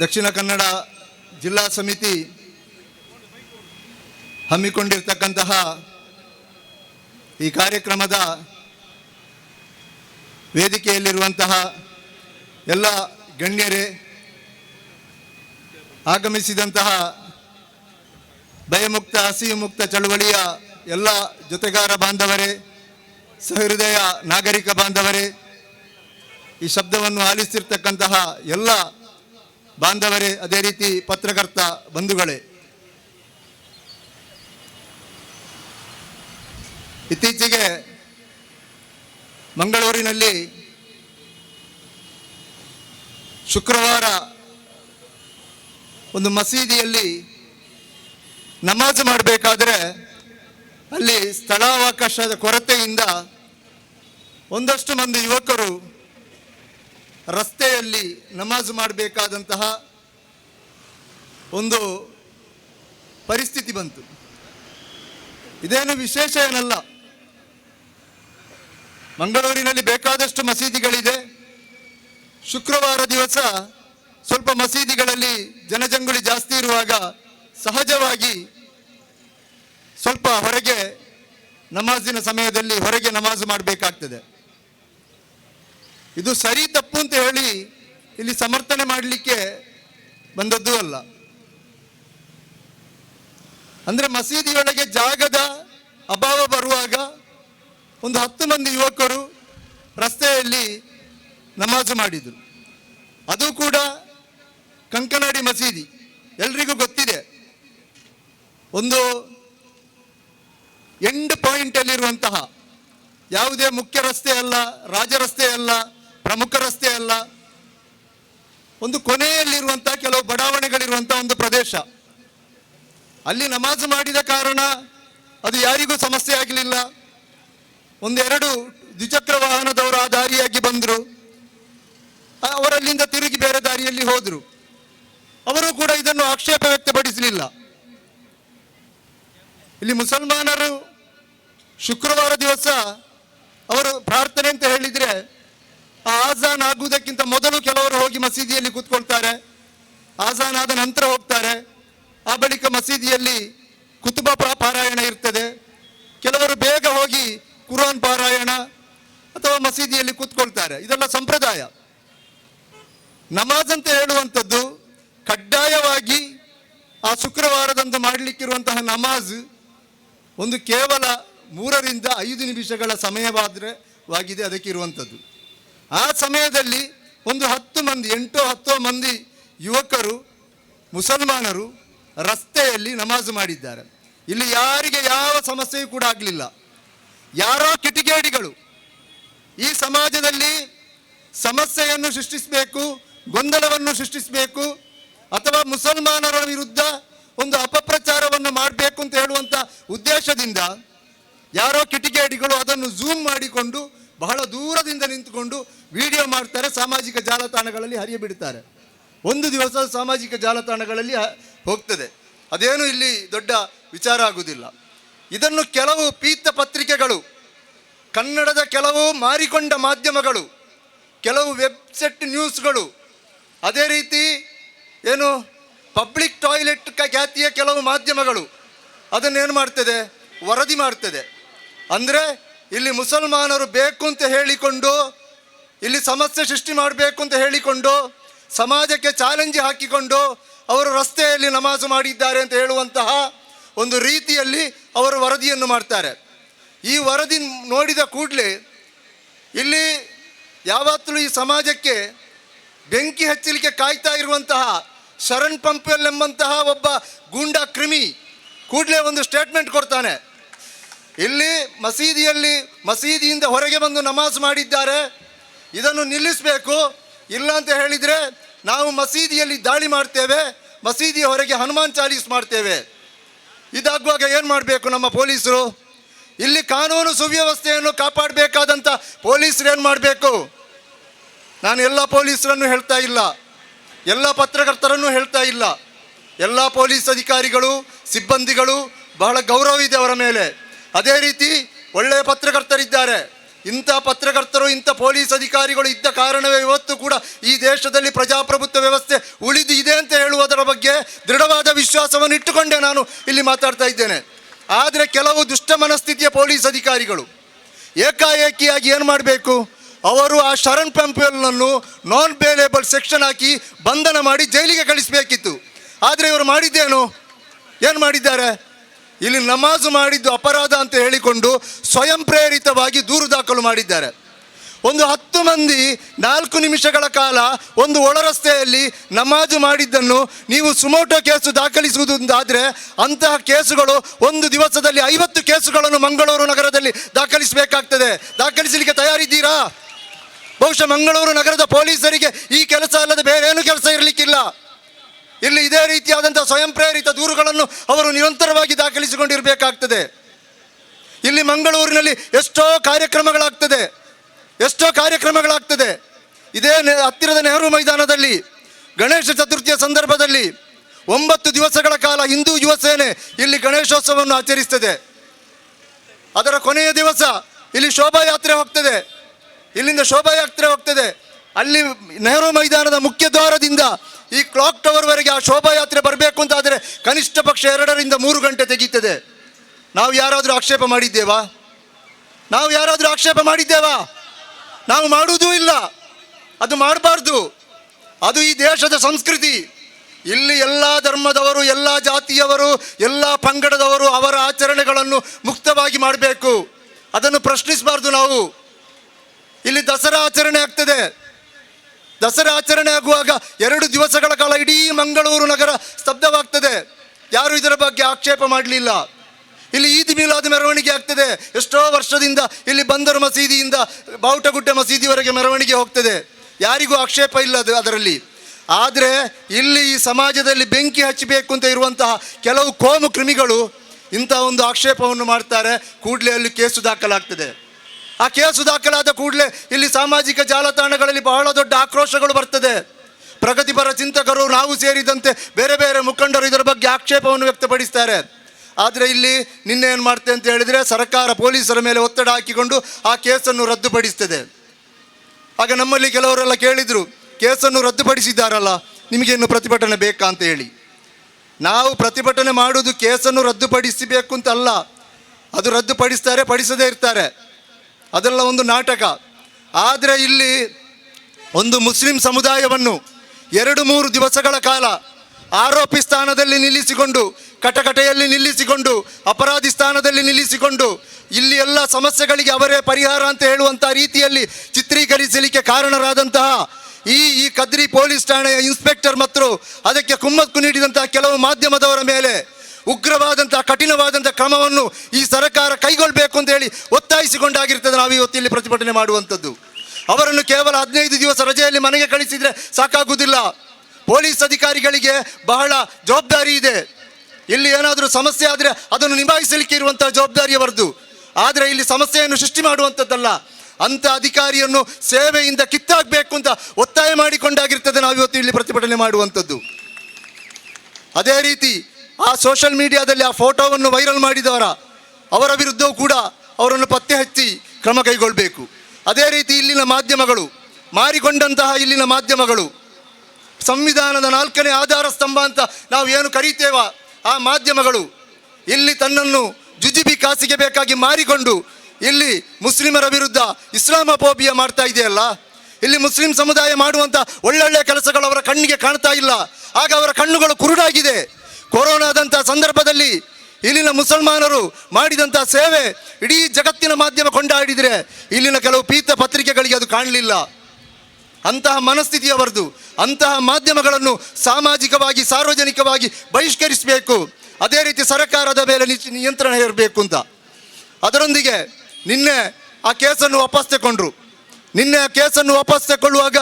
ದಕ್ಷಿಣ ಕನ್ನಡ ಜಿಲ್ಲಾ ಸಮಿತಿ ಹಮ್ಮಿಕೊಂಡಿರ್ತಕ್ಕಂತಹ ಈ ಕಾರ್ಯಕ್ರಮದ ವೇದಿಕೆಯಲ್ಲಿರುವಂತಹ ಎಲ್ಲ ಗಣ್ಯರೇ, ಆಗಮಿಸಿದಂತಹ ಭಯಮುಕ್ತ ಹಸಿವು ಮುಕ್ತ ಚಳುವಳಿಯ ಎಲ್ಲ ಜೊತೆಗಾರ ಬಾಂಧವರೇ, ಸಹೃದಯ ನಾಗರಿಕ ಬಾಂಧವರೇ, ಈ ಶಬ್ದವನ್ನು ಆಲಿಸ್ತಿರ್ತಕ್ಕಂತಹ ಎಲ್ಲ ಬಾಂಧವರೇ, ಅದೇ ರೀತಿ ಪತ್ರಕರ್ತ ಬಂಧುಗಳೇ. ಇತ್ತೀಚೆಗೆ ಮಂಗಳೂರಿನಲ್ಲಿ ಶುಕ್ರವಾರ ಒಂದು ಮಸೀದಿಯಲ್ಲಿ ನಮಾಜ್ ಮಾಡಬೇಕಾದ್ರೆ ಅಲ್ಲಿ ಸ್ಥಳಾವಕಾಶದ ಕೊರತೆಯಿಂದ ಒಂದಷ್ಟು ಮಂದಿ ಯುವಕರು ರಸ್ತೆಯಲ್ಲಿ ನಮಾಜ್ ಮಾಡಬೇಕಾದಂತಹ ಒಂದು ಪರಿಸ್ಥಿತಿ ಬಂತು. ಇದೇನು ವಿಶೇಷ ಏನಲ್ಲ. ಮಂಗಳೂರಿನಲ್ಲಿ ಬೇಕಾದಷ್ಟು ಮಸೀದಿಗಳಿದೆ. ಶುಕ್ರವಾರ ದಿವಸ ಸ್ವಲ್ಪ ಮಸೀದಿಗಳಲ್ಲಿ ಜನಜಂಗುಳಿ ಜಾಸ್ತಿ ಇರುವಾಗ ಸಹಜವಾಗಿ ಸ್ವಲ್ಪ ಹೊರಗೆ ನಮಾಜಿನ ಸಮಯದಲ್ಲಿ ಹೊರಗೆ ನಮಾಜ್ ಮಾಡಬೇಕಾಗ್ತದೆ. ಇದು ಸರಿ ತಪ್ಪು ಅಂತ ಹೇಳಿ ಇಲ್ಲಿ ಸಮರ್ಥನೆ ಮಾಡಲಿಕ್ಕೆ ಬಂದದ್ದು ಅಲ್ಲ. ಅಂದ್ರೆ ಮಸೀದಿಯೊಳಗೆ ಜಾಗದ ಅಭಾವ ಬರುವಾಗ ಒಂದು ಹತ್ತು ಮಂದಿ ಯುವಕರು ರಸ್ತೆಯಲ್ಲಿ ನಮಾಜ್ ಮಾಡಿದರು. ಅದು ಕೂಡ ಕಂಕನಾಡಿ ಮಸೀದಿ. ಎಲ್ರಿಗೂ ಗೊತ್ತಿದೆ. ಒಂದು ಎಂಡ್ ಪಾಯಿಂಟ್ ಅಲ್ಲಿರುವಂತಹ ಯಾವುದೇ ಮುಖ್ಯ ರಸ್ತೆ ಅಲ್ಲ, ರಾಜ ರಸ್ತೆ ಅಲ್ಲ ಪ್ರಮುಖ ರಸ್ತೆ ಅಲ್ಲ. ಒಂದು ಕೊನೆಯಲ್ಲಿರುವಂತಹ ಕೆಲವು ಬಡಾವಣೆಗಳಿರುವಂತಹ ಒಂದು ಪ್ರದೇಶ. ಅಲ್ಲಿ ನಮಾಜ್ ಮಾಡಿದ ಕಾರಣ ಅದು ಯಾರಿಗೂ ಸಮಸ್ಯೆ ಆಗಲಿಲ್ಲ. ಒಂದೆರಡು ದ್ವಿಚಕ್ರ ವಾಹನದವರು ಆ ದಾರಿಯಾಗಿ ಬಂದರು. ಅವರಲ್ಲಿಂದ ತಿರುಗಿ ಬೇರೆ ದಾರಿಯಲ್ಲಿ ಹೋದರು. ಅವರು ಕೂಡ ಇದನ್ನು ಆಕ್ಷೇಪ ವ್ಯಕ್ತಪಡಿಸಲಿಲ್ಲ. ಇಲ್ಲಿ ಮುಸಲ್ಮಾನರು ಶುಕ್ರವಾರ ದಿವಸ ಅವರು ಪ್ರಾರ್ಥನೆ ಅಂತ ಹೇಳಿದ್ರೆ ಆಜಾನ್ ಆಗುವುದಕ್ಕಿಂತ ಮೊದಲು ಕೆಲವರು ಹೋಗಿ ಮಸೀದಿಯಲ್ಲಿ ಕೂತ್ಕೊಳ್ತಾರೆ. ಆಜಾನ್ ಆದ ನಂತರ ಹೋಗ್ತಾರೆ. ಆ ಬಳಿಕ ಮಸೀದಿಯಲ್ಲಿ ಕುತುಬ ಪಾರಾಯಣ ಇರ್ತದೆ. ಕೆಲವರು ಬೇಗ ಹೋಗಿ ಕುರಾನ್ ಪಾರಾಯಣ ಅಥವಾ ಮಸೀದಿಯಲ್ಲಿ ಕೂತ್ಕೊಳ್ತಾರೆ. ಇದೆಲ್ಲ ಸಂಪ್ರದಾಯ. ನಮಾಜ್ ಅಂತ ಹೇಳುವಂಥದ್ದು ಕಡ್ಡಾಯವಾಗಿ ಆ ಶುಕ್ರವಾರದಂದು ಮಾಡಲಿಕ್ಕಿರುವಂತಹ ನಮಾಜ್ ಒಂದು ಕೇವಲ ಮೂರರಿಂದ ಐದು ನಿಮಿಷಗಳ ಸಮಯವಾದರೆ ಅದಕ್ಕೆ ಇರುವಂಥದ್ದು. ಆ ಸಮಯದಲ್ಲಿ ಒಂದು ಹತ್ತು ಮಂದಿ, ಎಂಟೋ ಹತ್ತೋ ಮಂದಿ ಯುವಕರು, ಮುಸಲ್ಮಾನರು ರಸ್ತೆಯಲ್ಲಿ ನಮಾಜ್ ಮಾಡಿದ್ದಾರೆ. ಇಲ್ಲಿ ಯಾರಿಗೆ ಯಾವ ಸಮಸ್ಯೆಯೂ ಕೂಡ ಆಗಲಿಲ್ಲ. ಯಾರೋ ಕಿಟಿಗೇಡಿಗಳು ಈ ಸಮಾಜದಲ್ಲಿ ಸಮಸ್ಯೆಯನ್ನು ಸೃಷ್ಟಿಸಬೇಕು, ಗೊಂದಲವನ್ನು ಸೃಷ್ಟಿಸಬೇಕು, ಅಥವಾ ಮುಸಲ್ಮಾನರ ವಿರುದ್ಧ ಒಂದು ಅಪಪ್ರಚಾರವನ್ನು ಮಾಡಬೇಕು ಅಂತ ಹೇಳುವಂಥ ಉದ್ದೇಶದಿಂದ ಯಾರೋ ಕಿಟಿಗೇಡಿಗಳು ಅದನ್ನು ಝೂಮ್ ಮಾಡಿಕೊಂಡು ಬಹಳ ದೂರದಿಂದ ನಿಂತುಕೊಂಡು ವಿಡಿಯೋ ಮಾಡ್ತಾರೆ ಸಾಮಾಜಿಕ ಜಾಲತಾಣಗಳಲ್ಲಿ ಹರಿಯಬಿಡ್ತಾರೆ ಒಂದು ದಿವಸ ಸಾಮಾಜಿಕ ಜಾಲತಾಣಗಳಲ್ಲಿ ಹೋಗ್ತದೆ. ಅದೇನು ಇಲ್ಲಿ ದೊಡ್ಡ ವಿಚಾರ ಆಗುವುದಿಲ್ಲ ಇದನ್ನು ಕೆಲವು ಪೀತ ಪತ್ರಿಕೆಗಳು, ಕನ್ನಡದ ಕೆಲವು ಮಾರಿಕೊಂಡ ಮಾಧ್ಯಮಗಳು, ಕೆಲವು ವೆಬ್ಸೆಟ್ ನ್ಯೂಸ್ಗಳು, ಅದೇ ರೀತಿ ಏನು ಪಬ್ಲಿಕ್ ಟಾಯ್ಲೆಟ್ ಖ್ಯಾತಿಯ ಕೆಲವು ಮಾಧ್ಯಮಗಳು ಅದನ್ನೇನು ಮಾಡ್ತದೆ? ವರದಿ ಮಾಡ್ತದೆ. ಅಂದರೆ ಇಲ್ಲಿ ಮುಸಲ್ಮಾನರು ಬೇಕು ಅಂತ ಹೇಳಿಕೊಂಡು, ಇಲ್ಲಿ ಸಮಸ್ಯೆ ಸೃಷ್ಟಿ ಮಾಡಬೇಕು ಅಂತ ಹೇಳಿಕೊಂಡು, ಸಮಾಜಕ್ಕೆ ಚಾಲೆಂಜ್ ಹಾಕಿಕೊಂಡು ಅವರು ರಸ್ತೆಯಲ್ಲಿ ನಮಾಜು ಮಾಡಿದ್ದಾರೆ ಅಂತ ಹೇಳುವಂತಹ ಒಂದು ರೀತಿಯಲ್ಲಿ ಅವರು ವರದಿಯನ್ನು ಮಾಡ್ತಾರೆ. ಈ ವರದಿ ನೋಡಿದ ಕೂಡಲೇ ಇಲ್ಲಿ ಯಾವತ್ತಲೂ ಈ ಸಮಾಜಕ್ಕೆ ಬೆಂಕಿ ಹಚ್ಚಲಿಕ್ಕೆ ಕಾಯ್ತಾ ಇರುವಂತಹ ಶರಣ್ ಪಂಪೆಲ್ ಎಂಬಂತಹ ಒಬ್ಬ ಗೂಂಡಾ ಕ್ರಿಮಿ ಕೂಡಲೇ ಒಂದು ಸ್ಟೇಟ್ಮೆಂಟ್ ಕೊಡ್ತಾನೆ. ಇಲ್ಲಿ ಮಸೀದಿಯಲ್ಲಿ ಮಸೀದಿಯಿಂದ ಹೊರಗೆ ಬಂದು ನಮಾಜ್ ಮಾಡಿದ್ದಾರೆ. ಇದನ್ನು ನಿಲ್ಲಿಸಬೇಕು. ಇಲ್ಲ ಅಂತ ಹೇಳಿದರೆ ನಾವು ಮಸೀದಿಯಲ್ಲಿ ದಾಳಿ ಮಾಡ್ತೇವೆ. ಮಸೀದಿಯ ಹೊರಗೆ ಹನುಮಾನ್ ಚಾಲೀಸ್ ಮಾಡ್ತೇವೆ. ಇದಾಗುವಾಗ ಏನು ಮಾಡಬೇಕು ನಮ್ಮ ಪೊಲೀಸರು? ಇಲ್ಲಿ ಕಾನೂನು ಸುವ್ಯವಸ್ಥೆಯನ್ನು ಕಾಪಾಡಬೇಕಾದಂಥ ಪೊಲೀಸರು ಏನು ಮಾಡಬೇಕು? ನಾನು ಎಲ್ಲ ಪೊಲೀಸರನ್ನು ಹೇಳ್ತಾ ಇಲ್ಲ. ಎಲ್ಲ ಪತ್ರಕರ್ತರನ್ನು ಹೇಳ್ತಾ ಇಲ್ಲ. ಎಲ್ಲ ಪೊಲೀಸ್ ಅಧಿಕಾರಿಗಳು, ಸಿಬ್ಬಂದಿಗಳು ಬಹಳ ಗೌರವ ಇದೆ ಅವರ ಮೇಲೆ. ಅದೇ ರೀತಿ ಒಳ್ಳೆಯ ಪತ್ರಕರ್ತರಿದ್ದಾರೆ. ಇಂಥ ಪತ್ರಕರ್ತರು, ಇಂಥ ಪೊಲೀಸ್ ಅಧಿಕಾರಿಗಳು ಇದ್ದ ಕಾರಣವೇ ಇವತ್ತು ಕೂಡ ಈ ದೇಶದಲ್ಲಿ ಪ್ರಜಾಪ್ರಭುತ್ವ ವ್ಯವಸ್ಥೆ ಉಳಿದು ಇದೆ ಅಂತ ಹೇಳುವುದರ ಬಗ್ಗೆ ದೃಢವಾದ ವಿಶ್ವಾಸವನ್ನು ಇಟ್ಟುಕೊಂಡೇ ನಾನು ಇಲ್ಲಿ ಮಾತಾಡ್ತಾ ಇದ್ದೇನೆ. ಆದರೆ ಕೆಲವು ದುಷ್ಟ ಮನಸ್ಥಿತಿಯ ಪೊಲೀಸ್ ಅಧಿಕಾರಿಗಳು ಏಕಾಏಕಿಯಾಗಿ ಏನು ಮಾಡಬೇಕು? ಅವರು ಆ ಶರಣ್ ಪಂಪೆಲ್ನನ್ನು ನಾನ್ ಬೇಲೇಬಲ್ ಸೆಕ್ಷನ್ ಹಾಕಿ ಬಂಧನ ಮಾಡಿ ಜೈಲಿಗೆ ಕಳಿಸಬೇಕಿತ್ತು. ಆದರೆ ಇವರು ಮಾಡಿದ್ದೇನು? ಏನು ಮಾಡಿದ್ದಾರೆ? ಇಲ್ಲಿ ನಮಾಜ್ ಮಾಡಿದ್ದು ಅಪರಾಧ ಅಂತ ಹೇಳಿಕೊಂಡು ಸ್ವಯಂ ಪ್ರೇರಿತವಾಗಿ ದೂರು ದಾಖಲು ಮಾಡಿದ್ದಾರೆ. ಒಂದು ಹತ್ತು ಮಂದಿ ನಾಲ್ಕು ನಿಮಿಷಗಳ ಕಾಲ ಒಂದು ಒಳರಸ್ತೆಯಲ್ಲಿ ನಮಾಜು ಮಾಡಿದ್ದನ್ನು ನೀವು ಸುಮೋಟೋ ಕೇಸು ದಾಖಲಿಸುವುದಾದರೆ ಅಂತಹ ಕೇಸುಗಳು ಒಂದು ದಿವಸದಲ್ಲಿ ಐವತ್ತು ಕೇಸುಗಳನ್ನು ಮಂಗಳೂರು ನಗರದಲ್ಲಿ ದಾಖಲಿಸಬೇಕಾಗ್ತದೆ. ದಾಖಲಿಸಲಿಕ್ಕೆ ತಯಾರಿದ್ದೀರಾ? ಬಹುಶಃ ಮಂಗಳೂರು ನಗರದ ಪೊಲೀಸರಿಗೆ ಈ ಕೆಲಸ ಅಲ್ಲದೆ ಬೇರೆ ಏನು ಕೆಲಸ ಇರಲಿಕ್ಕಿಲ್ಲ. ಇಲ್ಲಿ ಇದೇ ರೀತಿಯಾದಂಥ ಸ್ವಯಂ ಪ್ರೇರಿತ ದೂರುಗಳನ್ನು ಅವರು ನಿರಂತರವಾಗಿ ದಾಖಲಿಸಿಕೊಂಡಿರಬೇಕಾಗ್ತದೆ. ಇಲ್ಲಿ ಮಂಗಳೂರಿನಲ್ಲಿ ಎಷ್ಟೋ ಕಾರ್ಯಕ್ರಮಗಳಾಗ್ತದೆ. ಎಷ್ಟೋ ಕಾರ್ಯಕ್ರಮಗಳಾಗ್ತದೆ. ಇದೇ ಹತ್ತಿರದ ನೆಹರು ಮೈದಾನದಲ್ಲಿ, ಗಣೇಶ ಚತುರ್ಥಿಯ ಸಂದರ್ಭದಲ್ಲಿ ಒಂಬತ್ತು ದಿವಸಗಳ ಕಾಲ ಹಿಂದೂ ಯುವ ಸೇನೆ ಇಲ್ಲಿ ಗಣೇಶೋತ್ಸವವನ್ನು ಆಚರಿಸ್ತದೆ. ಅದರ ಕೊನೆಯ ದಿವಸ ಇಲ್ಲಿ ಶೋಭಾಯಾತ್ರೆ ಹೋಗ್ತದೆ. ಇಲ್ಲಿಂದ ಶೋಭಾಯಾತ್ರೆ ಹೋಗ್ತದೆ. ಅಲ್ಲಿ ನೆಹರು ಮೈದಾನದ ಮುಖ್ಯ ದ್ವಾರದಿಂದ ಈ ಕ್ಲಾಕ್ ಟವರ್ವರೆಗೆ ಆ ಶೋಭಾಯಾತ್ರೆ ಬರಬೇಕು ಅಂತಾದರೆ ಕನಿಷ್ಠ ಪಕ್ಷ ಎರಡರಿಂದ ಮೂರು ಗಂಟೆ ತೆಗೀತದೆ. ನಾವು ಯಾರಾದರೂ ಆಕ್ಷೇಪ ಮಾಡಿದ್ದೇವಾ? ನಾವು ಯಾರಾದರೂ ಆಕ್ಷೇಪ ಮಾಡಿದ್ದೇವಾ? ನಾವು ಮಾಡುವುದೂ ಇಲ್ಲ. ಅದು ಮಾಡಬಾರ್ದು. ಅದು ಈ ದೇಶದ ಸಂಸ್ಕೃತಿ. ಇಲ್ಲಿ ಎಲ್ಲ ಧರ್ಮದವರು, ಎಲ್ಲ ಜಾತಿಯವರು, ಎಲ್ಲ ಪಂಗಡದವರು ಅವರ ಆಚರಣೆಗಳನ್ನು ಮುಕ್ತವಾಗಿ ಮಾಡಬೇಕು. ಅದನ್ನು ಪ್ರಶ್ನಿಸಬಾರ್ದು ನಾವು. ಇಲ್ಲಿ ದಸರಾ ಆಚರಣೆ ಆಗ್ತದೆ. ದಸರಾ ಆಚರಣೆ ಆಗುವಾಗ ಎರಡು ದಿವಸಗಳ ಕಾಲ ಇಡೀ ಮಂಗಳೂರು ನಗರ ಸ್ತಬ್ಧವಾಗ್ತದೆ. ಯಾರು ಇದರ ಬಗ್ಗೆ ಆಕ್ಷೇಪ ಮಾಡಲಿಲ್ಲ. ಇಲ್ಲಿ ಈದ್ ಮಿಲಾದ್ ಮೆರವಣಿಗೆ ಆಗ್ತದೆ. ಎಷ್ಟೋ ವರ್ಷದಿಂದ ಇಲ್ಲಿ ಬಂದರು ಮಸೀದಿಯಿಂದ, ಬಾವುಟಗುಡ್ಡೆ ಮಸೀದಿವರೆಗೆ ಮೆರವಣಿಗೆ ಹೋಗ್ತದೆ. ಯಾರಿಗೂ ಆಕ್ಷೇಪ ಇಲ್ಲ ಅದು ಅದರಲ್ಲಿ. ಆದರೆ ಇಲ್ಲಿ ಈ ಸಮಾಜದಲ್ಲಿ ಬೆಂಕಿ ಹಚ್ಚಬೇಕು ಅಂತ ಇರುವಂತಹ ಕೆಲವು ಕೋಮು ಕ್ರಿಮಿಗಳು ಇಂಥ ಒಂದು ಆಕ್ಷೇಪವನ್ನು ಮಾಡ್ತಾರೆ. ಕೂಡಲೇ ಅಲ್ಲಿ ಕೇಸು ದಾಖಲಾಗ್ತದೆ. ಆ ಕೇಸು ದಾಖಲಾದ ಕೂಡಲೇ ಇಲ್ಲಿ ಸಾಮಾಜಿಕ ಜಾಲತಾಣಗಳಲ್ಲಿ ಬಹಳ ದೊಡ್ಡ ಆಕ್ರೋಶಗಳು ಬರ್ತದೆ. ಪ್ರಗತಿಪರ ಚಿಂತಕರು ನಾವು ಸೇರಿದಂತೆ ಬೇರೆ ಬೇರೆ ಮುಖಂಡರು ಇದರ ಬಗ್ಗೆ ಆಕ್ಷೇಪವನ್ನು ವ್ಯಕ್ತಪಡಿಸ್ತಾರೆ. ಆದರೆ ಇಲ್ಲಿ ನಿನ್ನೆ ಏನು ಮಾಡ್ತೆ ಅಂತ ಹೇಳಿದರೆ ಸರ್ಕಾರ ಪೊಲೀಸರ ಮೇಲೆ ಒತ್ತಡ ಹಾಕಿಕೊಂಡು ಆ ಕೇಸನ್ನು ರದ್ದುಪಡಿಸ್ತದೆ. ಆಗ ನಮ್ಮಲ್ಲಿ ಕೆಲವರೆಲ್ಲ ಕೇಳಿದರು, ಕೇಸನ್ನು ರದ್ದುಪಡಿಸಿದ್ದಾರಲ್ಲ ನಿಮಗೇನು ಪ್ರತಿಭಟನೆ ಬೇಕಾ ಅಂತ ಹೇಳಿ. ನಾವು ಪ್ರತಿಭಟನೆ ಮಾಡುವುದು ಕೇಸನ್ನು ರದ್ದುಪಡಿಸಬೇಕು ಅಂತ ಅಲ್ಲ, ಅದು ರದ್ದುಪಡಿಸ್ತಾರೆ, ಪಡಿಸದೇ ಇರ್ತಾರೆ. ಅದೆಲ್ಲ ಒಂದು ನಾಟಕ. ಆದರೆ ಇಲ್ಲಿ ಒಂದು ಮುಸ್ಲಿಂ ಸಮುದಾಯವನ್ನು ಎರಡು ಮೂರು ದಿವಸಗಳ ಕಾಲ ಆರೋಪಿ ಸ್ಥಾನದಲ್ಲಿ ನಿಲ್ಲಿಸಿಕೊಂಡು, ಕಟಕಟೆಯಲ್ಲಿ ನಿಲ್ಲಿಸಿಕೊಂಡು, ಅಪರಾಧಿ ಸ್ಥಾನದಲ್ಲಿ ನಿಲ್ಲಿಸಿಕೊಂಡು, ಇಲ್ಲಿ ಎಲ್ಲ ಸಮಸ್ಯೆಗಳಿಗೆ ಅವರೇ ಪರಿಹಾರ ಅಂತ ಹೇಳುವಂಥ ರೀತಿಯಲ್ಲಿ ಚಿತ್ರೀಕರಿಸಲಿಕ್ಕೆ ಕಾರಣರಾದಂತಹ ಈ ಈ ಕದ್ರಿ ಪೊಲೀಸ್ ಠಾಣೆಯ ಇನ್ಸ್ಪೆಕ್ಟರ್ ಮತ್ತು ಅದಕ್ಕೆ ಕುಮ್ಮಕ್ಕು ನೀಡಿದಂತಹ ಕೆಲವು ಮಾಧ್ಯಮದವರ ಮೇಲೆ ಉಗ್ರವಾದಂತಹ ಕಠಿಣವಾದಂತಹ ಕ್ರಮವನ್ನು ಈ ಸರ್ಕಾರ ಕೈಗೊಳ್ಳಬೇಕು ಅಂತ ಹೇಳಿ ಒತ್ತಾಯಿಸಿಕೊಂಡಾಗಿರ್ತದೆ ನಾವು ಇವತ್ತು ಇಲ್ಲಿ ಪ್ರತಿಭಟನೆ ಮಾಡುವಂಥದ್ದು. ಅವರನ್ನು ಕೇವಲ ಹದಿನೈದು ದಿವಸ ರಜೆಯಲ್ಲಿ ಮನೆಗೆ ಕಳಿಸಿದರೆ ಸಾಕಾಗುವುದಿಲ್ಲ. ಪೊಲೀಸ್ ಅಧಿಕಾರಿಗಳಿಗೆ ಬಹಳ ಜವಾಬ್ದಾರಿ ಇದೆ. ಇಲ್ಲಿ ಏನಾದರೂ ಸಮಸ್ಯೆ ಆದರೆ ಅದನ್ನು ನಿಭಾಯಿಸಲಿಕ್ಕೆ ಇರುವಂತಹ ಜವಾಬ್ದಾರಿಯವರದು ಆದರೆ ಇಲ್ಲಿ ಸಮಸ್ಯೆಯನ್ನು ಸೃಷ್ಟಿ ಮಾಡುವಂಥದ್ದಲ್ಲ. ಅಂಥ ಅಧಿಕಾರಿಯನ್ನು ಸೇವೆಯಿಂದ ಕಿತ್ತಾಗಬೇಕು ಅಂತ ಒತ್ತಾಯ ಮಾಡಿಕೊಂಡಾಗಿರ್ತದೆ ನಾವು ಇವತ್ತು ಇಲ್ಲಿ ಪ್ರತಿಭಟನೆ ಮಾಡುವಂಥದ್ದು. ಅದೇ ರೀತಿ ಆ ಸೋಷಿಯಲ್ ಮೀಡಿಯಾದಲ್ಲಿ ಆ ಫೋಟೋವನ್ನು ವೈರಲ್ ಮಾಡಿದವರ, ಅವರ ವಿರುದ್ಧವೂ ಕೂಡ ಅವರನ್ನು ಪತ್ತೆ ಹಚ್ಚಿ ಕ್ರಮ ಕೈಗೊಳ್ಳಬೇಕು ಅದೇ ರೀತಿ ಇಲ್ಲಿನ ಮಾಧ್ಯಮಗಳು, ಮಾರಿಕೊಂಡಂತಹ ಇಲ್ಲಿನ ಮಾಧ್ಯಮಗಳು, ಸಂವಿಧಾನದ ನಾಲ್ಕನೇ ಆಧಾರ ಸ್ತಂಭ ಅಂತ ನಾವು ಏನು ಕರೀತೇವ? ಆ ಮಾಧ್ಯಮಗಳು ಇಲ್ಲಿ ತನ್ನನ್ನು ಜುಜಿಬಿ ಕಾಸಿಗೆ ಬೇಕಾಗಿ ಮಾರಿಕೊಂಡು ಇಲ್ಲಿ ಮುಸ್ಲಿಮರ ವಿರುದ್ಧ ಇಸ್ಲಾಮೋಫೋಬಿಯಾ ಮಾಡ್ತಾ ಇದೆಯಲ್ಲ? ಇಲ್ಲಿ ಮುಸ್ಲಿಂ ಸಮುದಾಯ ಮಾಡುವಂಥ ಒಳ್ಳೊಳ್ಳೆ ಕೆಲಸಗಳು ಅವರ ಕಣ್ಣಿಗೆ ಕಾಣ್ತಾ ಇಲ್ಲ. ಆಗ ಅವರ ಕಣ್ಣುಗಳು ಕುರುಡಾಗಿದೆ. ಕೊರೋನಾದಂಥ ಸಂದರ್ಭದಲ್ಲಿ ಇಲ್ಲಿನ ಮುಸಲ್ಮಾನರು ಮಾಡಿದಂಥ ಸೇವೆ ಇಡೀ ಜಗತ್ತಿನ ಮಾಧ್ಯಮ ಕೊಂಡಾಡಿದರೆ ಇಲ್ಲಿನ ಕೆಲವು ಪೀತ ಪತ್ರಿಕೆಗಳಿಗೆ ಅದು ಕಾಣಲಿಲ್ಲ. ಅಂತಹ ಮನಸ್ಥಿತಿಯವರದು ಅಂತಹ ಮಾಧ್ಯಮಗಳನ್ನು ಸಾಮಾಜಿಕವಾಗಿ, ಸಾರ್ವಜನಿಕವಾಗಿ ಬಹಿಷ್ಕರಿಸಬೇಕು. ಅದೇ ರೀತಿ ಸರ್ಕಾರದ ಮೇಲೆ ನಿಯಂತ್ರಣ ಇರಬೇಕು ಅಂತ. ಅದರೊಂದಿಗೆ ನಿನ್ನೆ ಆ ಕೇಸನ್ನು ವಾಪಸ್ ತಗೊಂಡ್ರು ನಿನ್ನೆ ಆ ಕೇಸನ್ನು ವಾಪಸ್ ತಗೊಳ್ಳುವಾಗ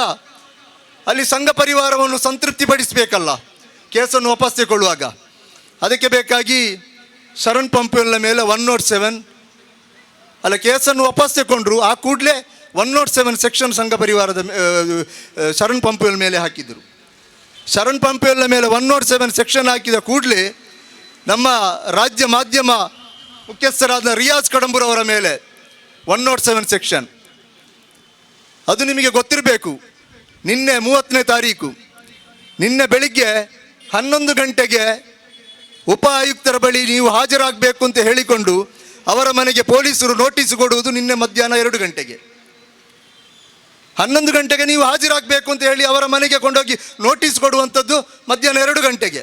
ಅಲ್ಲಿ ಸಂಘ ಪರಿವಾರವನ್ನು ಸಂತೃಪ್ತಿಪಡಿಸಬೇಕಲ್ಲ. ಕೇಸನ್ನು ವಾಪಸ್ ತಗೊಳ್ಳುವಾಗ ಅದಕ್ಕೆ ಬೇಕಾಗಿ ಶರಣ್ ಪಂಪಿನ ಮೇಲೆ ಒನ್ ನಾಟ್ ಸೆವೆನ್ ಅಲ್ಲ, ಕೇಸನ್ನು ವಾಪಸ್ ತಗೊಂಡ್ರು ಆ ಕೂಡಲೇ ಒನ್ ನಾಟ್ ಸೆವೆನ್ ಸೆಕ್ಷನ್ ಸಂಘ ಪರಿವಾರದ ಶರಣ್ ಪಂಪಿನ ಮೇಲೆ ಹಾಕಿದರು. ಶರಣ್ ಪಂಪಿನ ಮೇಲೆ ಒನ್ ನಾಟ್ ಸೆವೆನ್ ಸೆಕ್ಷನ್ ಹಾಕಿದ ಕೂಡಲೇ ನಮ್ಮ ರಾಜ್ಯ ಮಾಧ್ಯಮ ಮುಖ್ಯಸ್ಥರಾದ ರಿಯಾಜ್ ಕಡಂಬೂರವರ ಮೇಲೆ ಒನ್ ನಾಟ್ ಸೆವೆನ್ ಸೆಕ್ಷನ್ ಅದು ನಿಮಗೆ ಗೊತ್ತಿರಬೇಕು, ನಿನ್ನೆ ಮೂವತ್ತನೇ ತಾರೀಕು, ನಿನ್ನೆ ಬೆಳಿಗ್ಗೆ ಹನ್ನೊಂದು ಗಂಟೆಗೆ ಉಪ ಆಯುಕ್ತರ ಬಳಿ ನೀವು ಹಾಜರಾಗಬೇಕು ಅಂತ ಹೇಳಿಕೊಂಡು ಅವರ ಮನೆಗೆ ಪೊಲೀಸರು ನೋಟಿಸ್ ಕೊಡುವುದು ನಿನ್ನೆ ಮಧ್ಯಾಹ್ನ ಎರಡು ಗಂಟೆಗೆ. ಹನ್ನೊಂದು ಗಂಟೆಗೆ ನೀವು ಹಾಜರಾಗಬೇಕು ಅಂತ ಹೇಳಿ ಅವರ ಮನೆಗೆ ಕೊಂಡೋಗಿ ನೋಟಿಸ್ ಕೊಡುವಂಥದ್ದು ಮಧ್ಯಾಹ್ನ ಎರಡು ಗಂಟೆಗೆ.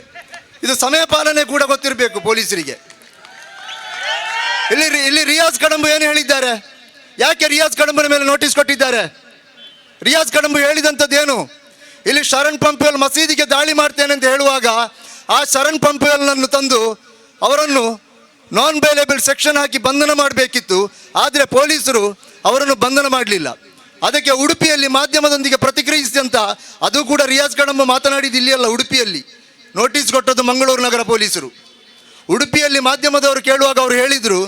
ಇದು ಸಮಯ ಪಾಲನೆ ಕೂಡ ಗೊತ್ತಿರಬೇಕು ಪೊಲೀಸರಿಗೆ. ಇಲ್ಲಿ ಇಲ್ಲಿ ರಿಯಾಜ್ ಕಡಂಬು ಏನು ಹೇಳಿದ್ದಾರೆ? ಯಾಕೆ ರಿಯಾಜ್ ಕಡಂಬನ ಮೇಲೆ ನೋಟಿಸ್ ಕೊಟ್ಟಿದ್ದಾರೆ? ರಿಯಾಜ್ ಕಡಂಬು ಹೇಳಿದಂಥದ್ದೇನು? ಇಲ್ಲಿ ಶರಣ್ ಪಂಪೇಲ್ ಮಸೀದಿಗೆ ದಾಳಿ ಮಾಡ್ತೇನೆ ಅಂತ ಹೇಳುವಾಗ ಆ ಶರಣ್ ಪಂಪೇಲ್ನನ್ನು ತಂದು ಅವರನ್ನು ನಾನ್ ಬೈಲೇಬಲ್ ಸೆಕ್ಷನ್ ಹಾಕಿ ಬಂಧನ ಮಾಡಬೇಕಿತ್ತು. ಆದರೆ ಪೊಲೀಸರು ಅವರನ್ನು ಬಂಧನ ಮಾಡಲಿಲ್ಲ. ಅದಕ್ಕೆ ಉಡುಪಿಯಲ್ಲಿ ಮಾಧ್ಯಮದೊಂದಿಗೆ ಪ್ರತಿಕ್ರಿಯಿಸಿದಂತ ಅದು ಕೂಡ ರಿಯಾಜ್ ಕಡಂಬ ಮಾತನಾಡಿದ್ದು ಇಲ್ಲಿ ಅಲ್ಲ ಉಡುಪಿಯಲ್ಲಿ. ನೋಟಿಸ್ ಕೊಟ್ಟದ್ದು ಮಂಗಳೂರು ನಗರ ಪೊಲೀಸರು. ಉಡುಪಿಯಲ್ಲಿ ಮಾಧ್ಯಮದವರು ಕೇಳುವಾಗ ಅವರು ಹೇಳಿದರು,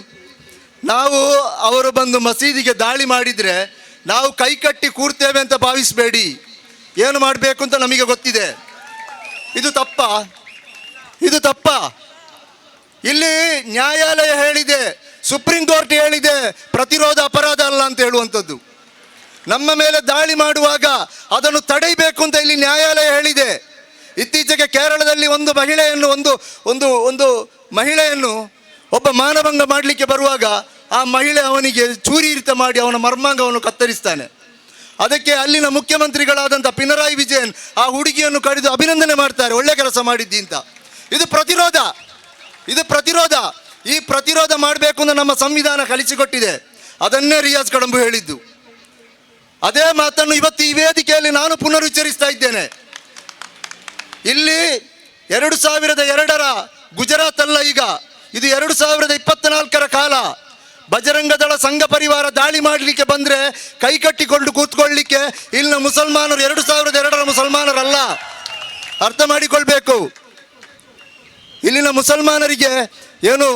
ನಾವು ಅವರು ಬಂದು ಮಸೀದಿಗೆ ದಾಳಿ ಮಾಡಿದರೆ ನಾವು ಕೈ ಕಟ್ಟಿ ಕೂರ್ತೇವೆ ಅಂತ ಭಾವಿಸಬೇಡಿ. ಏನು ಮಾಡಬೇಕು ಅಂತ ನಮಗೆ ಗೊತ್ತಿದೆ. ಇದು ತಪ್ಪ. ಇದು ತಪ್ಪ. ಇಲ್ಲಿ ನ್ಯಾಯಾಲಯ ಹೇಳಿದೆ, ಸುಪ್ರೀಂ ಕೋರ್ಟ್ ಹೇಳಿದೆ, ಪ್ರತಿರೋಧ ಅಪರಾಧ ಅಲ್ಲ ಅಂತ ಹೇಳುವಂಥದ್ದು. ನಮ್ಮ ಮೇಲೆ ದಾಳಿ ಮಾಡುವಾಗ ಅದನ್ನು ತಡೆಯಬೇಕು ಅಂತ ಇಲ್ಲಿ ನ್ಯಾಯಾಲಯ ಹೇಳಿದೆ. ಇತ್ತೀಚೆಗೆ ಕೇರಳದಲ್ಲಿ ಒಂದು ಮಹಿಳೆಯನ್ನು, ಒಂದು ಒಂದು ಒಂದು ಮಹಿಳೆಯನ್ನು ಒಬ್ಬ ಮಾನಭಂಗ ಮಾಡಲಿಕ್ಕೆ ಬರುವಾಗ ಆ ಮಹಿಳೆ ಅವನಿಗೆ ಚೂರಿ ಇರಿತ ಮಾಡಿ ಅವನ ಮರ್ಮಾಂಗವನ್ನು ಕತ್ತರಿಸ್ತಾನೆ. ಅದಕ್ಕೆ ಅಲ್ಲಿನ ಮುಖ್ಯಮಂತ್ರಿಗಳಾದಂಥ ಪಿನರಾಯಿ ವಿಜಯನ್ ಆ ಹುಡುಗಿಯನ್ನು ಕಡಿದು ಅಭಿನಂದನೆ ಮಾಡ್ತಾರೆ, ಒಳ್ಳೆ ಕೆಲಸ ಮಾಡಿದ್ದಿ ಅಂತ. ಇದು ಪ್ರತಿರೋಧ. ಇದು ಪ್ರತಿರೋಧ. ಈ ಪ್ರತಿರೋಧ ಮಾಡಬೇಕು ಅಂತ ನಮ್ಮ ಸಂವಿಧಾನ ಕಲಿಸಿಕೊಟ್ಟಿದೆ. ಅದನ್ನೇ ರಿಯಾಜ್ ಕಡಂಬು ಹೇಳಿದ್ದು. ಅದೇ ಮಾತನ್ನು ಇವತ್ತು ಈ ವೇದಿಕೆಯಲ್ಲಿ ನಾನು ಪುನರುಚ್ಚರಿಸ್ತಾ ಇದ್ದೇನೆ. ಇಲ್ಲಿ ಎರಡು ಸಾವಿರದ ಎರಡರ ಗುಜರಾತ್ ಅಲ್ಲ ಈಗ. ಇದು ಎರಡು ಸಾವಿರದ ಇಪ್ಪತ್ನಾಲ್ಕರ ಕಾಲ. ಬಜರಂಗ ದಳ ಸಂಘ ಪರಿವಾರ ದಾಳಿ ಮಾಡಲಿಕ್ಕೆ ಬಂದ್ರೆ ಕೈ ಕಟ್ಟಿಕೊಂಡು ಕೂತ್ಕೊಳ್ಳಿಕ್ಕೆ ಇಲ್ಲಿನ ಮುಸಲ್ಮಾನರು ಎರಡು ಸಾವಿರದ ಎರಡರ ಮುಸಲ್ಮಾನರಲ್ಲ. ಅರ್ಥ ಮಾಡಿಕೊಳ್ಬೇಕು. ಇಲ್ಲಿನ ಮುಸಲ್ಮಾನರಿಗೆ ಏನು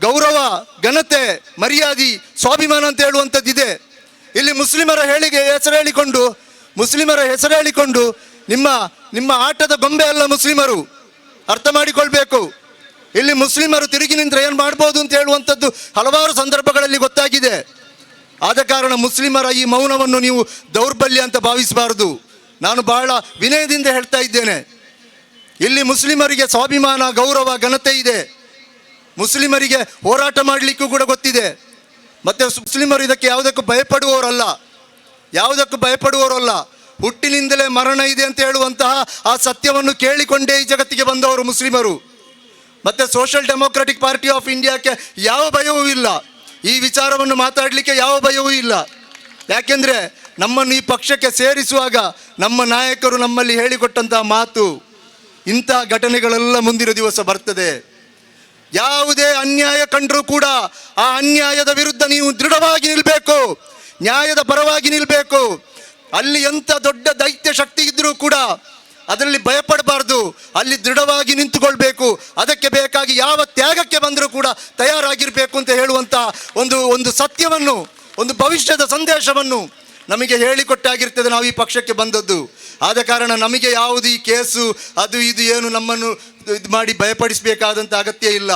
ಗೌರವ, ಘನತೆ, ಮರ್ಯಾದೆ, ಸ್ವಾಭಿಮಾನ ಅಂತ ಹೇಳುವಂಥದ್ದಿದೆ. ಇಲ್ಲಿ ಮುಸ್ಲಿಮರ ಹೇಳಿಗೆ ಹೆಸರು ಹೇಳಿಕೊಂಡು ಮುಸ್ಲಿಮರ ಹೆಸರು ಹೇಳಿಕೊಂಡು ನಿಮ್ಮ ನಿಮ್ಮ ಆಟದ ಗೊಂಬೆ ಅಲ್ಲ ಮುಸ್ಲಿಮರು. ಅರ್ಥ ಮಾಡಿಕೊಳ್ಬೇಕು. ಇಲ್ಲಿ ಮುಸ್ಲಿಮರು ತಿರುಗಿ ನಿಂತರೆ ಏನು ಮಾಡ್ಬೋದು ಅಂತ ಹೇಳುವಂಥದ್ದು ಹಲವಾರು ಸಂದರ್ಭಗಳಲ್ಲಿ ಗೊತ್ತಾಗಿದೆ. ಆದ ಕಾರಣ ಮುಸ್ಲಿಮರ ಈ ಮೌನವನ್ನು ನೀವು ದೌರ್ಬಲ್ಯ ಅಂತ ಭಾವಿಸಬಾರದು. ನಾನು ಬಹಳ ವಿನಯದಿಂದ ಹೇಳ್ತಾ ಇದ್ದೇನೆ. ಇಲ್ಲಿ ಮುಸ್ಲಿಮರಿಗೆ ಸ್ವಾಭಿಮಾನ, ಗೌರವ, ಘನತೆ ಇದೆ. ಮುಸ್ಲಿಮರಿಗೆ ಹೋರಾಟ ಮಾಡಲಿಕ್ಕೂ ಕೂಡ ಗೊತ್ತಿದೆ. ಮತ್ತು ಮುಸ್ಲಿಮರು ಇದಕ್ಕೆ ಯಾವುದಕ್ಕೂ ಭಯಪಡುವವರಲ್ಲ. ಯಾವುದಕ್ಕೂ ಭಯಪಡುವವರಲ್ಲ. ಹುಟ್ಟಿನಿಂದಲೇ ಮರಣ ಇದೆ ಅಂತ ಹೇಳುವಂತಹ ಆ ಸತ್ಯವನ್ನು ಕೇಳಿಕೊಂಡೇ ಈ ಜಗತ್ತಿಗೆ ಬಂದವರು ಮುಸ್ಲಿಮರು. ಮತ್ತೆ ಸೋಷಿಯಲ್ ಡೆಮೋಕ್ರೆಟಿಕ್ ಪಾರ್ಟಿ ಆಫ್ ಇಂಡಿಯಾಕ್ಕೆ ಯಾವ ಭಯವೂ ಇಲ್ಲ. ಈ ವಿಚಾರವನ್ನು ಮಾತಾಡಲಿಕ್ಕೆ ಯಾವ ಭಯವೂ ಇಲ್ಲ. ಯಾಕೆಂದರೆ ನಮ್ಮನ್ನು ಈ ಪಕ್ಷಕ್ಕೆ ಸೇರಿಸುವಾಗ ನಮ್ಮ ನಾಯಕರು ನಮ್ಮಲ್ಲಿ ಹೇಳಿಕೊಟ್ಟಂತಹ ಮಾತು, ಇಂಥ ಘಟನೆಗಳೆಲ್ಲ ಮುಂದಿನ ದಿವಸ ಬರ್ತದೆ. ಯಾವುದೇ ಅನ್ಯಾಯ ಕಂಡರೂ ಕೂಡ ಆ ಅನ್ಯಾಯದ ವಿರುದ್ಧ ನೀವು ದೃಢವಾಗಿ ನಿಲ್ಲಬೇಕು ನ್ಯಾಯದ ಪರವಾಗಿ ನಿಲ್ಲಬೇಕು ಅಲ್ಲಿ ಎಂಥ ದೊಡ್ಡ ದೈತ್ಯ ಶಕ್ತಿ ಇದ್ದರೂ ಕೂಡ ಅದರಲ್ಲಿ ಭಯಪಡಬಾರ್ದು. ಅಲ್ಲಿ ದೃಢವಾಗಿ ನಿಂತುಕೊಳ್ಬೇಕು. ಅದಕ್ಕೆ ಬೇಕಾಗಿ ಯಾವ ತ್ಯಾಗಕ್ಕೆ ಬಂದರೂ ಕೂಡ ತಯಾರಾಗಿರಬೇಕು ಅಂತ ಹೇಳುವಂಥ ಒಂದು ಒಂದು ಸತ್ಯವನ್ನು, ಒಂದು ಭವಿಷ್ಯದ ಸಂದೇಶವನ್ನು ನಮಗೆ ಹೇಳಿಕೊಟ್ಟಾಗಿರ್ತದೆ ನಾವು ಈ ಪಕ್ಷಕ್ಕೆ ಬಂದದ್ದು. ಆದ ಕಾರಣ ನಮಗೆ ಯಾವುದು ಈ ಕೇಸು, ಅದು ಇದು ಏನು ನಮ್ಮನ್ನು ಇದು ಮಾಡಿ ಭಯಪಡಿಸಬೇಕಾದಂಥ ಅಗತ್ಯ ಇಲ್ಲ.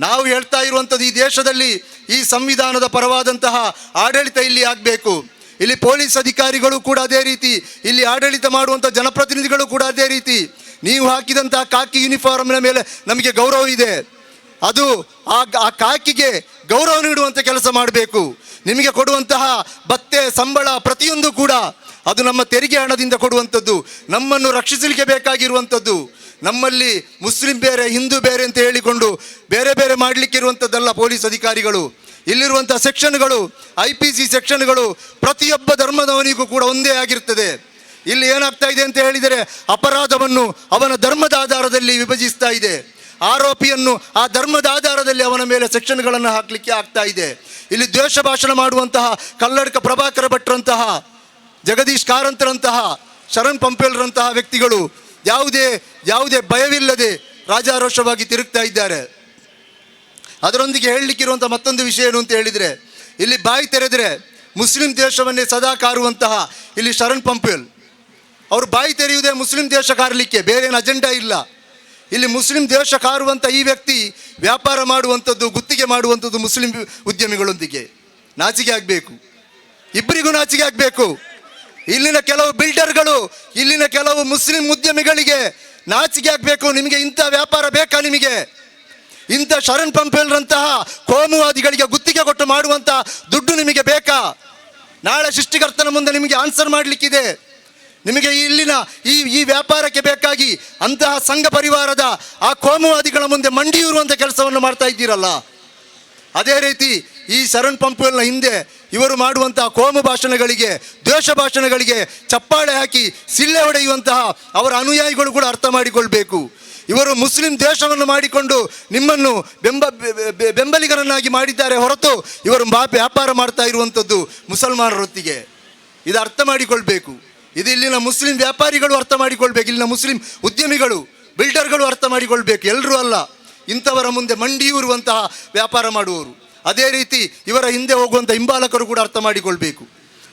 ನಾವು ಹೇಳ್ತಾ ಇರುವಂಥದ್ದು ಈ ದೇಶದಲ್ಲಿ ಈ ಸಂವಿಧಾನದ ಪರವಾದಂತಹ ಆಡಳಿತ ಇಲ್ಲಿ ಆಗಬೇಕು. ಇಲ್ಲಿ ಪೊಲೀಸ್ ಅಧಿಕಾರಿಗಳು ಕೂಡ ಅದೇ ರೀತಿ, ಇಲ್ಲಿ ಆಡಳಿತ ಮಾಡುವಂಥ ಜನಪ್ರತಿನಿಧಿಗಳು ಕೂಡ ಅದೇ ರೀತಿ. ನೀವು ಹಾಕಿದಂತಹ ಕಾಕಿ ಯೂನಿಫಾರ್ಮ್ನ ಮೇಲೆ ನಮಗೆ ಗೌರವ ಇದೆ. ಅದು ಆ ಕಾಕಿಗೆ ಗೌರವ ನೀಡುವಂಥ ಕೆಲಸ ಮಾಡಬೇಕು. ನಿಮಗೆ ಕೊಡುವಂತಹ ಭತ್ತೆ, ಸಂಬಳ ಪ್ರತಿಯೊಂದು ಕೂಡ ಅದು ನಮ್ಮ ತೆರಿಗೆ ಹಣದಿಂದ ಕೊಡುವಂಥದ್ದು, ನಮ್ಮನ್ನು ರಕ್ಷಿಸಲಿಕ್ಕೆ ಬೇಕಾಗಿರುವಂಥದ್ದು. ನಮ್ಮಲ್ಲಿ ಮುಸ್ಲಿಂ ಬೇರೆ, ಹಿಂದೂ ಬೇರೆ ಅಂತ ಹೇಳಿಕೊಂಡು ಬೇರೆ ಬೇರೆ ಮಾಡಲಿಕ್ಕೆ ಇರುವಂಥದ್ದಲ್ಲ ಪೊಲೀಸ್ ಅಧಿಕಾರಿಗಳು. ಇಲ್ಲಿರುವಂಥ ಸೆಕ್ಷನ್ಗಳು, ಐ ಪಿ ಸಿ ಸೆಕ್ಷನ್ಗಳು ಪ್ರತಿಯೊಬ್ಬ ಧರ್ಮದವನಿಗೂ ಕೂಡ ಒಂದೇ ಆಗಿರ್ತದೆ ಇಲ್ಲಿ ಏನಾಗ್ತಾ ಇದೆ ಅಂತ ಹೇಳಿದರೆ ಅಪರಾಧವನ್ನು ಅವನ ಧರ್ಮದ ಆಧಾರದಲ್ಲಿ ವಿಭಜಿಸ್ತಾ ಇದೆ. ಆರೋಪಿಯನ್ನು ಆ ಧರ್ಮದ ಆಧಾರದಲ್ಲಿ ಅವನ ಮೇಲೆ ಸೆಕ್ಷನ್ಗಳನ್ನು ಹಾಕಲಿಕ್ಕೆ ಆಗ್ತಾ ಇದೆ. ಇಲ್ಲಿ ದ್ವೇಷ ಭಾಷಣ ಮಾಡುವಂತಹ ಕಲ್ಲಡ್ಕ ಪ್ರಭಾಕರ ಭಟ್ರಂತಹ, ಜಗದೀಶ್ ಕಾರಂತರಂತಹ, ಶರಣ್ ಪಂಪೇಲ್ರಂತಹ ವ್ಯಕ್ತಿಗಳು ಯಾವುದೇ ಯಾವುದೇ ಭಯವಿಲ್ಲದೆ ರಾಜಾರೋಷವಾಗಿ ತಿರುಗ್ತಾ ಇದ್ದಾರೆ. ಅದರೊಂದಿಗೆ ಹೇಳಲಿಕ್ಕಿರುವಂಥ ಮತ್ತೊಂದು ವಿಷಯ ಏನು ಅಂತ ಹೇಳಿದರೆ, ಇಲ್ಲಿ ಬಾಯಿ ತೆರೆದರೆ ಮುಸ್ಲಿಂ ದೇಶವನ್ನೇ ಸದಾ ಕಾರುವಂತಹ ಇಲ್ಲಿ ಶರಣ್ ಪಂಪೇಲ್ ಅವರು ಬಾಯಿ ತೆರೆಯುವುದೇ ಮುಸ್ಲಿಂ ದೇಶ ಕಾರಲಿಕ್ಕೆ ಬೇರೇನು ಅಜೆಂಡಾ ಇಲ್ಲ. ಇಲ್ಲಿ ಮುಸ್ಲಿಂ ದೇಶ ಕಾರುವಂಥ ಈ ವ್ಯಕ್ತಿ ವ್ಯಾಪಾರ ಮಾಡುವಂಥದ್ದು, ಗುತ್ತಿಗೆ ಮಾಡುವಂಥದ್ದು ಮುಸ್ಲಿಂ ಉದ್ಯಮಿಗಳೊಂದಿಗೆ. ನಾಚಿಕೆ ಆಗಬೇಕು. ಇಬ್ಬರಿಗೂ ನಾಚಿಕೆ ಆಗಬೇಕು. ಇಲ್ಲಿನ ಕೆಲವು ಬಿಲ್ಡರ್ಗಳು, ಇಲ್ಲಿನ ಕೆಲವು ಮುಸ್ಲಿಂ ಉದ್ಯಮಿಗಳಿಗೆ ನಾಚಿಕೆ ಆಗಬೇಕು. ನಿಮಗೆ ಇಂಥ ವ್ಯಾಪಾರ ಬೇಕಾ ನಿಮಗೆ? ಇಂಥ ಶರಣ್ ಪಂಪೇಲ್ರಂತಹ ಕೋಮುವಾದಿಗಳಿಗೆ ಗುತ್ತಿಗೆ ಕೊಟ್ಟು ಮಾಡುವಂತ ದುಡ್ಡು ನಿಮಗೆ ಬೇಕಾ? ನಾಳೆ ಸೃಷ್ಟಿಕರ್ತನ ಮುಂದೆ ನಿಮಗೆ ಆನ್ಸರ್ ಮಾಡಲಿಕ್ಕಿದೆ. ನಿಮಗೆ ಇಲ್ಲಿನ ಈ ಈ ವ್ಯಾಪಾರಕ್ಕೆ ಬೇಕಾಗಿ ಅಂತಹ ಸಂಘ ಪರಿವಾರದ ಆ ಕೋಮುವಾದಿಗಳ ಮುಂದೆ ಮಂಡಿಯೂರುವಂಥ ಕೆಲಸವನ್ನು ಮಾಡ್ತಾ ಇದ್ದೀರಲ್ಲ. ಅದೇ ರೀತಿ ಈ ಶರಣ್ ಪಂಪುಲ್ನ ಹಿಂದೆ ಇವರು ಮಾಡುವಂತಹ ಕೋಮು ಭಾಷಣಗಳಿಗೆ, ದ್ವೇಷ ಭಾಷಣಗಳಿಗೆ ಚಪ್ಪಾಳೆ ಹಾಕಿ ಸಿಳ್ಳೆ ಹೊಡೆಯುವಂತಹ ಅವರ ಅನುಯಾಯಿಗಳು ಕೂಡ ಅರ್ಥ ಮಾಡಿಕೊಳ್ಬೇಕು. ಇವರು ಮುಸ್ಲಿಂ ದೇಶವನ್ನು ಮಾಡಿಕೊಂಡು ನಿಮ್ಮನ್ನು ಬೆಂಬ ಬೆಂಬಲಿಗರನ್ನಾಗಿ ಮಾಡಿದ್ದಾರೆ ಹೊರತು ಇವರು ವ್ಯಾಪಾರ ಮಾಡ್ತಾ ಇರುವಂಥದ್ದು ಮುಸಲ್ಮಾನರೊತ್ತಿಗೆ. ಇದು ಅರ್ಥ ಮಾಡಿಕೊಳ್ಬೇಕು. ಇದು ಇಲ್ಲಿನ ಮುಸ್ಲಿಂ ವ್ಯಾಪಾರಿಗಳು ಅರ್ಥ ಮಾಡಿಕೊಳ್ಬೇಕು. ಇಲ್ಲಿನ ಮುಸ್ಲಿಂ ಉದ್ಯಮಿಗಳು, ಬಿಲ್ಡರ್ಗಳು ಅರ್ಥ ಮಾಡಿಕೊಳ್ಬೇಕು. ಎಲ್ಲರೂ ಅಲ್ಲ. ಇಂಥವರ ಮುಂದೆ ಮಂಡಿಯೂರುವಂತಹ ವ್ಯಾಪಾರ ಮಾಡುವವರು. ಅದೇ ರೀತಿ ಇವರ ಹಿಂದೆ ಹೋಗುವಂಥ ಹಿಂಬಾಲಕರು ಕೂಡ ಅರ್ಥ ಮಾಡಿಕೊಳ್ಬೇಕು.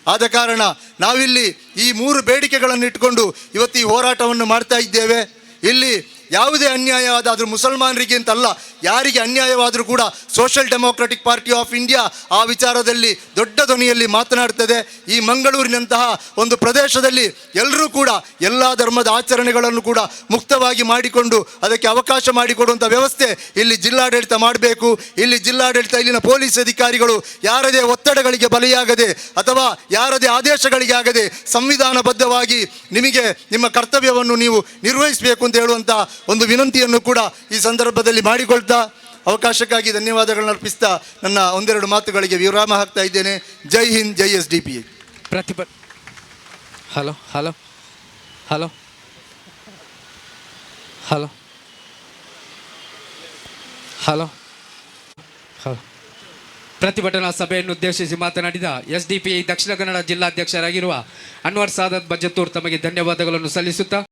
ಆದ ಕಾರಣ ನಾವಿಲ್ಲಿ ಈ ಮೂರು ಬೇಡಿಕೆಗಳನ್ನು ಇಟ್ಕೊಂಡು ಇವತ್ತು ಈ ಹೋರಾಟವನ್ನು ಮಾಡ್ತಾ ಇದ್ದೇವೆ. ಇಲ್ಲಿ ಯಾವುದೇ ಅನ್ಯಾಯ ಆದರೂ ಮುಸಲ್ಮಾನರಿಗೆ ಅಂತಲ್ಲ ಯಾರಿಗೆ ಅನ್ಯಾಯವಾದರೂ ಕೂಡ social democratic party of India ಆ ವಿಚಾರದಲ್ಲಿ ದೊಡ್ಡ ಧ್ವನಿಯಲ್ಲಿ ಮಾತನಾಡ್ತದೆ ಈ ಮಂಗಳೂರಿನಂತಹ ಒಂದು ಪ್ರದೇಶದಲ್ಲಿ ಎಲ್ಲರೂ ಕೂಡ ಎಲ್ಲ ಧರ್ಮದ ಆಚರಣೆಗಳನ್ನು ಕೂಡ ಮುಕ್ತವಾಗಿ ಮಾಡಿಕೊಂಡು ಅದಕ್ಕೆ ಅವಕಾಶ ಮಾಡಿಕೊಡುವಂಥ ವ್ಯವಸ್ಥೆ ಇಲ್ಲಿ ಜಿಲ್ಲಾಡಳಿತ ಮಾಡಬೇಕು. ಇಲ್ಲಿ ಜಿಲ್ಲಾಡಳಿತ, ಇಲ್ಲಿನ ಪೊಲೀಸ್ ಅಧಿಕಾರಿಗಳು ಯಾರದೇ ಒತ್ತಡಗಳಿಗೆ ಬಲಿಯಾಗದೆ ಅಥವಾ ಯಾರದೇ ಆದೇಶಗಳಿಗೆ ಆಗದೆ ಸಂವಿಧಾನಬದ್ಧವಾಗಿ ನಿಮಗೆ ನಿಮ್ಮ ಕರ್ತವ್ಯವನ್ನು ನೀವು ನಿರ್ವಹಿಸಬೇಕು ಅಂತ ಹೇಳುವಂಥ ಒಂದು ವಿನಂತಿಯನ್ನು ಕೂಡ ಈ ಸಂದರ್ಭದಲ್ಲಿ ಮಾಡಿಕೊಳ್ತಾ ಅವಕಾಶಕ್ಕಾಗಿ ಧನ್ಯವಾದಗಳನ್ನು ಅರ್ಪಿಸ್ತಾ ನನ್ನ ಒಂದೆರಡು ಮಾತುಗಳಿಗೆ ವಿರಾಮ ಹಾಕ್ತಾ ಇದ್ದೇನೆ. Jai Hind, Jai S D P ಪ್ರತಿಭ hello hello hello hello hello hello. ಪ್ರತಿಭಟನಾ ಸಭೆಯನ್ನು ಉದ್ದೇಶಿಸಿ ಮಾತನಾಡಿದ S D P Dakshina Kannada ಜಿಲ್ಲಾಧ್ಯಕ್ಷರಾಗಿರುವ Anwar Sadat ಬಜತ್ತೂರ್ ತಮಗೆ ಧನ್ಯವಾದಗಳನ್ನು ಸಲ್ಲಿಸುತ್ತಾ